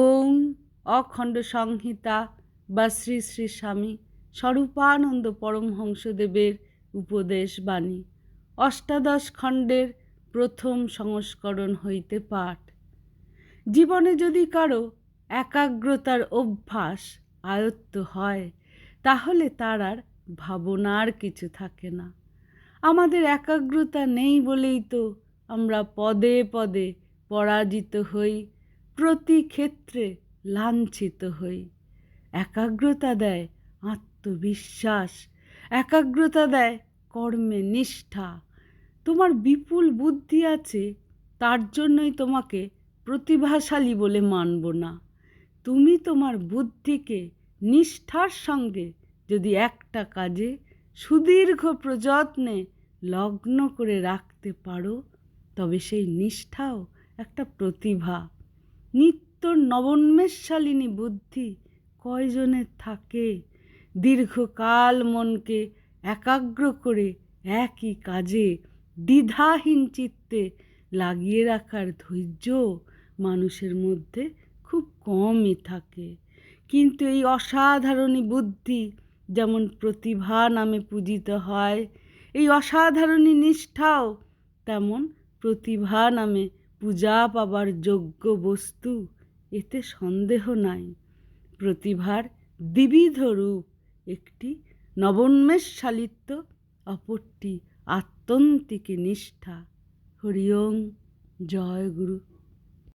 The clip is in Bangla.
ওং অখণ্ড সংহিতা বা শ্রী শ্রী স্বামী স্বরূপানন্দ পরমহংসদেবের উপদেশ বাণী। অষ্টাদশ খণ্ডের প্রথম সংস্করণ হইতে পাঠ। জীবনে যদি কারও একাগ্রতার অভ্যাস আয়ত্ত হয়, তাহলে তার আর ভাবনার কিছু থাকে না। আমাদের একাগ্রতা নেই বলেই তো আমরা পদে পদে পরাজিত হই প্রতি ক্ষেত্রে লাঞ্ছিত হই। একাগ্রতা দেয় আত্মবিশ্বাস, একাগ্রতা দেয় কর্মে নিষ্ঠা। তোমার বিপুল বুদ্ধি আছে, তার জন্যই তোমাকে প্রতিভাশালী বলে মানব না। তুমি তোমার বুদ্ধিকে নিষ্ঠার সঙ্গে যদি একটা কাজে সুদীর্ঘ প্রযত্নে লগ্ন করে রাখতে পারো, তবে সেই নিষ্ঠাও একটা প্রতিভা। নিত্য নবন্মেষশালিনী বুদ্ধি কয়জনের থাকে? দীর্ঘকাল মনকে একাগ্র করে একই কাজে, দ্বিধাহীন চিত্তে লাগিয়ে রাখার ধৈর্য মানুষের মধ্যে খুব কমই থাকে। কিন্তু এই অসাধারণী বুদ্ধি যেমন প্রতিভা নামে পূজিত হয়, এই অসাধারণী নিষ্ঠাও তেমন প্রতিভা নামে পূজা পাবার যোগ্য বস্তু, এতে সন্দেহ নাই। প্রতিভার দ্বিবিধ রূপ একটি নবন্মেষশালিত্ব অপরটি আত্যন্তিকে নিষ্ঠা। হরিওম, জয় গুরু।